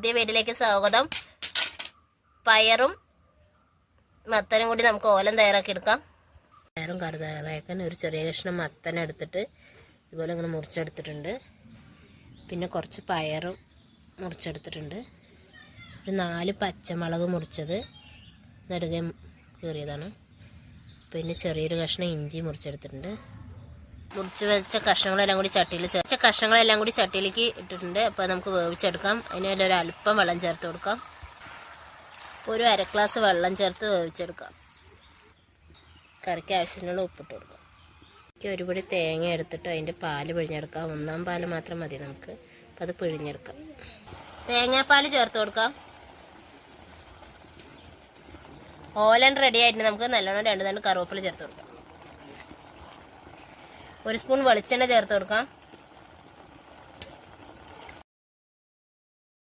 പുതിയ വീട്ടിലേക്ക് സ്വാഗതം. പയറും മത്തനും കൂടി നമുക്ക് ഓലം തയ്യാറാക്കി എടുക്കാം. പയറും കറി തയ്യാറാക്കാൻ ഒരു ചെറിയ കഷ്ണം മത്തൻ എടുത്തിട്ട് ഇതുപോലെ ഇങ്ങനെ മുറിച്ചെടുത്തിട്ടുണ്ട്. പിന്നെ കുറച്ച് പയറും മുറിച്ചെടുത്തിട്ടുണ്ട്. ഒരു നാല് പച്ചമുളക് മുറിച്ചത് നെടുകെ കീറിയതാണ്. പിന്നെ ചെറിയൊരു കഷ്ണം ഇഞ്ചി മുറിച്ചെടുത്തിട്ടുണ്ട്. മുറിച്ച് വെച്ച കഷ്ണങ്ങളെല്ലാം കൂടി ചട്ടിയിൽ ചേർച്ച കഷ്ണങ്ങളെല്ലാം കൂടി ചട്ടിയിലേക്ക് ഇട്ടിട്ടുണ്ട്. അപ്പോൾ നമുക്ക് വേവിച്ചെടുക്കാം. അതിനെല്ലാം ഒരു അല്പം വെള്ളം ചേർത്ത് കൊടുക്കാം. ഒരു അര ഗ്ലാസ് വെള്ളം ചേർത്ത് വേവിച്ചെടുക്കാം. കറിക്ക് ആവശ്യത്തിനുള്ള ഉപ്പിട്ട് കൊടുക്കാം. എനിക്ക് ഒരുപടി തേങ്ങ എടുത്തിട്ട് അതിന്റെ പാൽ പിഴിഞ്ഞെടുക്കാം. ഒന്നാം പാൽ മാത്രം മതി നമുക്ക്. അപ്പോൾ അത് പിഴിഞ്ഞെടുക്കാം. തേങ്ങാപ്പാൽ ചേർത്ത് കൊടുക്കാം. ഓലൻ റെഡി ആയിട്ട് നമുക്ക് നല്ലോണം രണ്ട് നാല് കറുവേപ്പില ചേർത്ത് കൊടുക്കാം. ഒരു സ്പൂൺ വെളിച്ചെണ്ണ ചേർത്ത് കൊടുക്കാം.